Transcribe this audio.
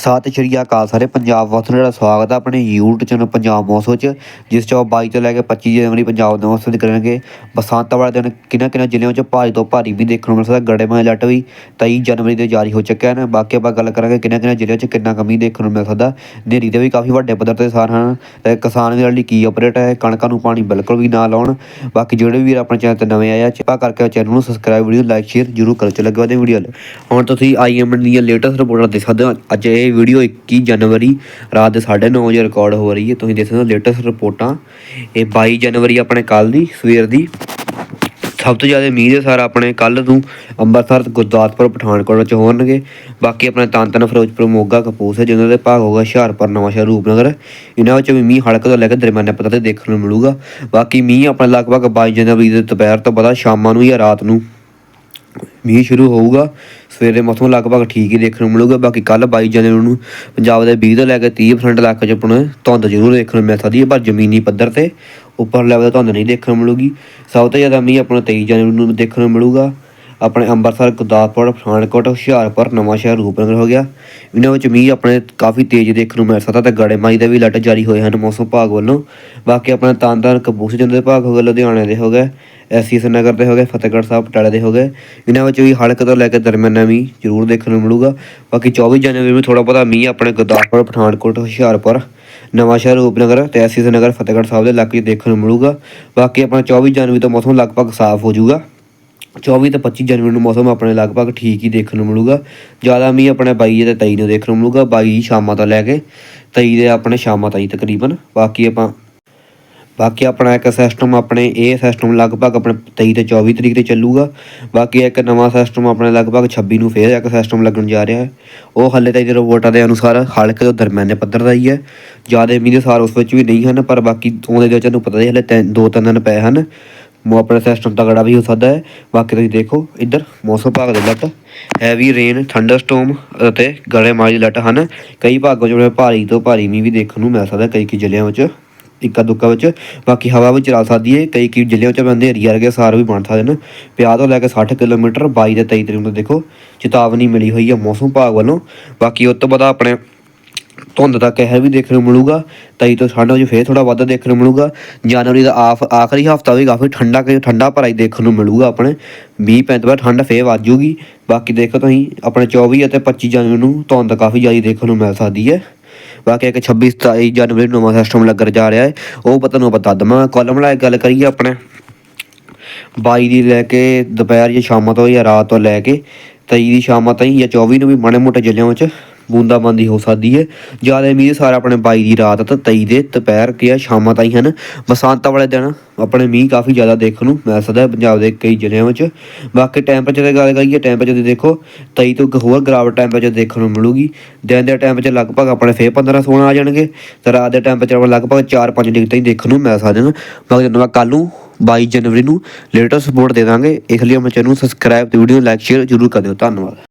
ਸਤਿ ਸ਼੍ਰੀ ਅਕਾਲ ਸਾਰੇ ਪੰਜਾਬ ਵਾਸੀਆਂ ਦਾ ਸਵਾਗਤ ਹੈ ਆਪਣੇ YouTube ਚੈਨਲ ਪੰਜਾਬ ਮੌਸਮ 'ਚ ਜਿਸ 'ਚ ਉਹ 22 ਤੋਂ ਲੈ ਕੇ 25 ਜਨਵਰੀ ਪੰਜਾਬ ਦੇ ਮੌਸਮ ਦੀ ਕਰਾਂਗੇ। ਬਸੰਤ ਵਾਲੇ ਦਿਨ ਕਿਹਨਾਂ ਕਿਹਨਾਂ ਜ਼ਿਲ੍ਹਿਆਂ 'ਚ ਭਾਰੀ ਤੋਂ ਭਾਰੀ ਵੀ ਦੇਖਣ ਨੂੰ ਮਿਲ ਸਕਦਾ ਗੜੇਮਾਂ ਅਲਰਟ ਵੀ 23 ਜਨਵਰੀ ਦੇ ਜਾਰੀ ਹੋ ਚੁੱਕਿਆ ਨੇ ਬਾਕੀ ਆਪਾਂ ਗੱਲ ਕਰਾਂਗੇ ਕਿੰਨਾ ਕਿੰਨਾ ਜ਼ਿਲ੍ਹਿਆਂ 'ਚ ਕਿੰਨਾ ਕਮੀ ਦੇਖਣ ਨੂੰ ਮਿਲ ਸਕਦਾ। ਨੇਰੀ ਦੇ ਵੀ ਕਾਫੀ ਵੱਡੇ ਪੱਧਰ ਤੇ ਸਾਰ ਹਨ। ਤੇ ਕਿਸਾਨ ਵੀਰਾਂ ਲਈ ਕੀ ਅਪਡੇਟ ਹੈ, ਕਣਕਾਂ ਨੂੰ ਪਾਣੀ ਬਿਲਕੁਲ ਵੀ ਨਾ ਲਾਉਣ। ਬਾਕੀ ਜਿਹੜੇ ਵੀਰ ਆਪਣੇ ਚੈਨਲ ਤੇ ਨਵੇਂ ਆਏ ਆ ਚਿਪਾ ਕਰਕੇ ਚੈਨਲ ਨੂੰ ਸਬਸਕ੍ਰਾਈਬ ਵੀਡੀਓ ਲਾਈਕ ਸ਼ੇਅਰ ਜਰੂਰ ਕਰੋ। ਚਲੋ ਅੱਗੇ ਵਧਦੇ ਵੀਡੀਓ ਹੁਣ ਤੁਸੀਂ ਆਈਐਮ ਦੀਆਂ ਲੇਟੈਸਟ ਰਿਪੋਰਟਾਂ ਦੇਖ ਸਕਦੇ ਹੋ। ਅੱਜ ਇਹ ਵੀਡੀਓ 21 ਜਨਵਰੀ, ਰਾਤ ਦੇ 9:30 ਵਜੇ ਰਿਕਾਰਡ ਹੋ ਰਹੀ ਹੈ। ਤੁਸੀਂ ਦੇਖ ਸਕਦੇ ਹੋ ਲੇਟੈਸਟ ਰਿਪੋਰਟਾਂ। ਇਹ 22 ਜਨਵਰੀ ਆਪਣੇ ਕੱਲ ਦੀ, ਸਵੇਰ ਦੀ। ਸਭ ਤੋਂ ਜ਼ਿਆਦਾ ਮੀਂਹ ਦੇ ਸਾਰ ਆਪਣੇ ਕੱਲ ਨੂੰ ਅੰਮ੍ਰਿਤਸਰ, ਗੁਰਦਾਸਪੁਰ, ਪਠਾਨਕੋਟ ਵਿੱਚ ਹੋਣਗੇ। ਬਾਕੀ ਆਪਣੇ ਤਾਂਤਨ ਫਿਰੋਜ਼ਪੁਰ, ਮੋਗਾ ਕਪੂਰਥਲੇ ਜਿਨ੍ਹਾਂ ਦੇ ਭਾਗ ਹੋਗਾ ਹੁਸ਼ਿਆਰਪੁਰ, ਨਵਾਂਸ਼ਹਿਰ, ਰੂਪਨਗਰ। ਇਹਨਾਂ ਵਿੱਚ ਵੀ ਮੀਂਹ ਹਲਕੇ ਤੋਂ ਲੈ ਕੇ ਦਰਮਿਆਨੇ ਪੱਧਰ ਤੇ ਦੇਖਣ ਨੂੰ ਮਿਲੂਗਾ। ਬਾਕੀ ਮੀਂਹ ਆਪਣਾ ਲਗਭਗ 22 ਜਨਵਰੀ ਦੇ ਦੁਪਹਿਰ ਤੋਂ ਬਾਅਦ ਸ਼ਾਮਾਂ ਨੂੰ ਜਾਂ ਰਾਤ ਨੂੰ ਮੀਂਹ ਸ਼ੁਰੂ ਹੋਊਗਾ, ਸਵੇਰੇ ਮੌਸਮ ਲਗਭਗ ਠੀਕ ਹੀ ਦੇਖਣ ਨੂੰ ਮਿਲੂਗਾ, ਬਾਕੀ ਕੱਲ 22 ਜਨਵਰੀ ਨੂੰ ਪੰਜਾਬ ਦੇ 20 ਤੋਂ ਲੈ ਕੇ 30% ਇਲਾਕੇ 'ਚ ਆਪਣਾ ਧੁੰਦ ਜ਼ਰੂਰ ਦੇਖਣ ਨੂੰ ਮਿਲ ਸਕਦੀ ਹੈ ਪਰ ਜ਼ਮੀਨੀ ਪੱਧਰ ਤੇ ਉੱਪਰ ਲੈਵਲ ਤੇ ਧੁੰਦ ਨਹੀਂ ਦੇਖਣ ਨੂੰ ਮਿਲੂਗੀ। ਸਭ ਤੋਂ ਜ਼ਿਆਦਾ ਮੀਂਹ ਆਪਣਾ ਨੂੰ 23 ਜਨਵਰੀ ਨੂੰ ਦੇਖਣ ਨੂੰ ਮਿਲੂਗਾ। ਆਪਣੇ ਅੰਮ੍ਰਿਤਸਰ, ਗੁਰਦਾਸਪੁਰ, ਪਠਾਨਕੋਟ, ਹੁਸ਼ਿਆਰਪੁਰ ਨਵਾਂਸ਼ਹਿਰ ਰੂਪਨਗਰ ਹੋ ਗਿਆ। ਇਹਨਾਂ ਵਿੱਚ ਮੀਂਹ ਆਪਣੇ ਕਾਫੀ ਤੇਜ਼ ਦੇਖਣ ਨੂੰ ਮਿਲ ਸਕਦਾ ਤੇ ਗੜੇਮਾਰੀ ਦੇ ਵੀ ਅਲਰਟ ਜਾਰੀ ਹੋਏ ਹਨ ਮੌਸਮ ਵਿਭਾਗ ਵੱਲੋਂ। ਬਾਕੀ ਆਪਣਾ ਤਾਂਦਾਰ ਕਪੂਰਥਲੇ ਜ਼ਿਲ੍ਹੇ ਵਿਭਾਗ ਹੋ ਗਏ, ਲੁਧਿਆਣੇ ਦੇ ਹੋ ਗਏ। ਐਸਐਸ ਨਗਰ ਦੇ ਹੋ ਗਏ ਫਤਿਹਗੜ੍ਹ ਸਾਹਿਬ, ਪਟਿਆਲੇ ਦੇ ਹੋ ਗਏ ਇਹਨਾਂ ਵਿੱਚ ਵੀ ਹਲਕੇ ਤੋਂ ਲੈ ਕੇ ਦਰਮਿਆਨਾ ਵੀ ਜ਼ਰੂਰ ਦੇਖਣ ਨੂੰ ਮਿਲੂਗਾ। ਬਾਕੀ 24 ਜਨਵਰੀ ਨੂੰ ਥੋੜਾ ਬਹੁਤਾ ਮੀਂਹ ਆਪਣੇ ਗੁਰਦਾਸਪੁਰ, ਪਠਾਨਕੋਟ, ਹੁਸ਼ਿਆਰਪੁਰ, ਨਵਾਂਸ਼ਹਿਰ, ਰੂਪਨਗਰ ਤੇ ਐਸਐਸ ਨਗਰ ਫਤਿਹਗੜ੍ਹ ਸਾਹਿਬ ਦੇ ਇਲਾਕੇ ਦੇਖਣ ਨੂੰ ਮਿਲੂਗਾ। ਬਾਕੀ ਆਪਣਾ 24 ਜਨਵਰੀ ਤੋਂ ਮੌਸਮ ਲਗਭਗ ਸਾਫ਼ ਹੋ ਜਾਊਗਾ। 24 ਤੇ 25 ਜਨਵਰੀ ਨੂੰ ਮੌਸਮ ਆਪਣੇ ਲਗਭਗ ਠੀਕ ਹੀ ਦੇਖਣ ਨੂੰ ਮਿਲੂਗਾ। ਜ਼ਿਆਦਾ ਮੀਂਹ ਆਪਣੇ 22 ਤੇ 23 ਨੂੰ ਦੇਖਣ ਨੂੰ ਮਿਲੂਗਾ 22 ਸ਼ਾਮਾਂ ਤੋਂ ਲੈ ਕੇ 23 ਦੇ ਆਪਣੇ ਸ਼ਾਮਾਂ ਤਾਈਂ ਤਕਰੀਬਨ। ਬਾਕੀ ਆਪਾਂ ਬਾਕੀ ਆਪਣਾ ਇੱਕ ਸਿਸਟਮ ਆਪਣੇ, ਇਹ ਸਿਸਟਮ ਲਗਭਗ ਆਪਣੇ 23 ਤੇ 24 ਤਰੀਕ ਤੇ ਚੱਲੂਗਾ। ਬਾਕੀ ਇੱਕ ਨਵਾਂ ਸਿਸਟਮ ਆਪਣੇ ਲਗਭਗ 26 ਨੂੰ ਫੇਰ ਇੱਕ ਸਿਸਟਮ ਲੱਗਣ ਜਾ ਰਿਹਾ ਹੈ। ਉਹ ਹੱਲੇ ਤੱਕ ਰਿਪੋਰਟਾਂ ਦੇ ਅਨੁਸਾਰ ਹਲਕੇ ਤੋਂ ਦਰਮਿਆਨੇ ਪੱਧਰ ਦਾ ਹੀ ਹੈ। ਜ਼ਿਆਦਾ ਮੀਂਹ ਦੇ ਸਾਰ ਉਸ ਵਿੱਚ ਵੀ ਨਹੀਂ ਹਨ, ਪਰ ਬਾਕੀ ਉਹਦੇ ਵਿੱਚ ਤੁਹਾਨੂੰ ਪਤਾ ਹੀ ਹਲੇ ਤਿੰਨ, ਦੋ ਤਿੰਨ ਦਿਨ ਪਏ ਹਨ। ਮੋ ਆਪਣਾ ਸਿਸਟਮ ਤਗੜਾ ਵੀ ਹੋ ਸਕਦਾ ਹੈ। ਬਾਕੀ ਤੁਸੀਂ ਦੇਖੋ, ਇੱਧਰ ਮੌਸਮ ਭਾਗ ਦੇ ਲੱਟ ਹੈਵੀ ਰੇਨ ਥੰਡਰਸਟੋਮ ਅਤੇ ਗੜੇਮਾਰੀ ਲੱਟ ਹਨ। ਕਈ ਭਾਗਾਂ 'ਚ ਭਾਰੀ ਤੋਂ ਭਾਰੀ ਮੀਂਹ ਵੀ ਦੇਖਣ ਨੂੰ ਮਿਲ ਸਕਦਾ ਕਈ ਕਈ ਜ਼ਿਲ੍ਹਿਆਂ ਵਿੱਚ ਇੱਕਾ ਦੁੱਕਾ ਵਿੱਚ। ਬਾਕੀ ਹਵਾ ਵੀ ਚਲਾ ਸਕਦੀ ਹੈ ਕਈ ਕਈ ਜ਼ਿਲ੍ਹਿਆਂ 'ਚ ਅੰਧੇਰੀ ਵਰਗੇ ਸਾਰ ਵੀ ਬਣ ਸਕਦੇ ਨੇ। ਪਿਆ ਤੋਂ ਲੈ ਕੇ 60 ਕਿਲੋਮੀਟਰ 22 ਤੇ 23 ਤਰੀਕ ਨੂੰ ਦੇਖੋ, ਚੇਤਾਵਨੀ ਮਿਲੀ ਹੋਈ ਹੈ ਮੌਸਮ ਵਿਭਾਗ ਵੱਲੋਂ। ਬਾਕੀ ਉਸ ਤੋਂ ਬਾਅਦ ਆਪਣੇ ਧੁੰਦ ਦਾ ਕਹਿਰ ਵੀ ਦੇਖਣ ਨੂੰ ਮਿਲੂਗਾ। ਤਈ ਤੋਂ ਠੰਡ ਵਿੱਚ ਫੇਰ ਥੋੜਾ ਵੱਧ ਦੇਖਣ ਨੂੰ ਮਿਲੂਗਾ। ਜਨਵਰੀ ਦਾ ਆਫ ਆਖਰੀ ਹਫਤਾ ਵੀ ਕਾਫੀ ਠੰਡਾ ਠੰਡਾ ਭਰਾ ਹੀ ਦੇਖਣ ਨੂੰ ਮਿਲੂਗਾ ਆਪਣੇ। 20 ਪੈਂਤ ਬਾਅਦ ਠੰਡ ਫੇਰ ਵੱਧ ਜੂਗੀ ਬਾਕੀ ਦੇਖੋ ਤੁਸੀਂ, ਆਪਣੇ 24 ਅਤੇ 25 ਜਨਵਰੀ ਨੂੰ ਧੁੰਦ ਕਾਫੀ ਜ਼ਿਆਦਾ ਦੇਖਣ ਨੂੰ ਮਿਲ ਸਕਦੀ ਹੈ ਬਾਕੀ ਇੱਕ 26 27 ਜਨਵਰੀ ਨੂੰ ਨਵਾਂ ਸਿਸਟਮ ਲੱਗਣ ਜਾ ਰਿਹਾ ਹੈ। ਉਹ ਪਤਾ ਨੂੰ ਬਤਾ ਦਵਾਂ ਕਾਲਮ ਲਾ ਗੱਲ ਕਰੀਏ ਆਪਣੇ। 22 ਦੀ ਲੈ ਕੇ ਦੁਪਹਿਰ ਜਾਂ ਸ਼ਾਮਾਂ ਤੋਂ ਜਾਂ ਰਾਤ ਤੋਂ ਲੈ ਕੇ 23 ਦੀ ਸ਼ਾਮਾਂ ਤਾਈਂ ਜਾਂ 24 ਨੂੰ ਵੀ ਮਾੜੇ ਮੋਟੇ ਜ਼ਿਲ੍ਹਿਆਂ ਵਿੱਚ ਬੂੰਦਾਬਾਂਦੀ ਹੋ ਸਕਦੀ ਹੈ। ਜ਼ਿਆਦਾ ਮੀਂਹ ਸਾਰਾ ਆਪਣੇ 22 ਦੀ ਰਾਤ ਤੇ 23 ਦੇ ਦੁਪਹਿਰ ਕੇ ਸ਼ਾਮਾਂ ਤਾਈਂ ਹਨ। ਬਸੰਤ ਵਾਲੇ ਦਿਨ ਆਪਣੇ ਮੀਂਹ ਕਾਫੀ ਜ਼ਿਆਦਾ ਦੇਖਣ ਨੂੰ ਮਿਲ ਸਕਦਾ ਹੈ ਪੰਜਾਬ ਦੇ ਕਈ ਜ਼ਿਲ੍ਹਿਆਂ ਵਿੱਚ। ਬਾਕੀ ਟੈਂਪਰੇਚਰ ਦੀ ਗੱਲ ਕਰੀਏ ਟੈਂਪਰੇਚਰ ਦੀ ਦੇਖੋ 23 ਤੋਂ ਇੱਕ ਹੋਰ ਗਰਾਵਟ ਟੈਂਪਰੇਚਰ ਦੇਖਣ ਨੂੰ ਮਿਲੂਗੀ। ਦਿਨ ਦੇ ਟੈਂਪਰੇਚਰ ਲਗਭਗ ਆਪਣੇ ਫੇਰ 15 16 ਆ ਜਾਣਗੇ। ਤੇ ਰਾਤ ਦੇ ਟੈਂਪਰੇਚਰ ਲਗਭਗ 4-5 ਡਿਗਰੀ ਤਾਈਂ ਦੇਖਣ ਨੂੰ ਮਿਲ ਸਕਦੇ ਹਨ। ਬਾਕੀ ਜਦੋਂ ਕੱਲ ਨੂੰ 22 ਜਨਵਰੀ ਨੂੰ ਲੇਟੈਸਟ ਸਪੋਰਟ ਦੇ ਦਾਂਗੇ, ਇਸ ਲਈ ਆਪਣੇ ਚੈਨਲ ਨੂੰ ਸਬਸਕ੍ਰਾਈਬ ਤੇ ਵੀਡੀਓ ਲਾਈਕ ਸ਼ੇਅਰ ਜ਼ਰੂਰ ਕਰ ਦਿਓ ਧੰਨਵਾਦ।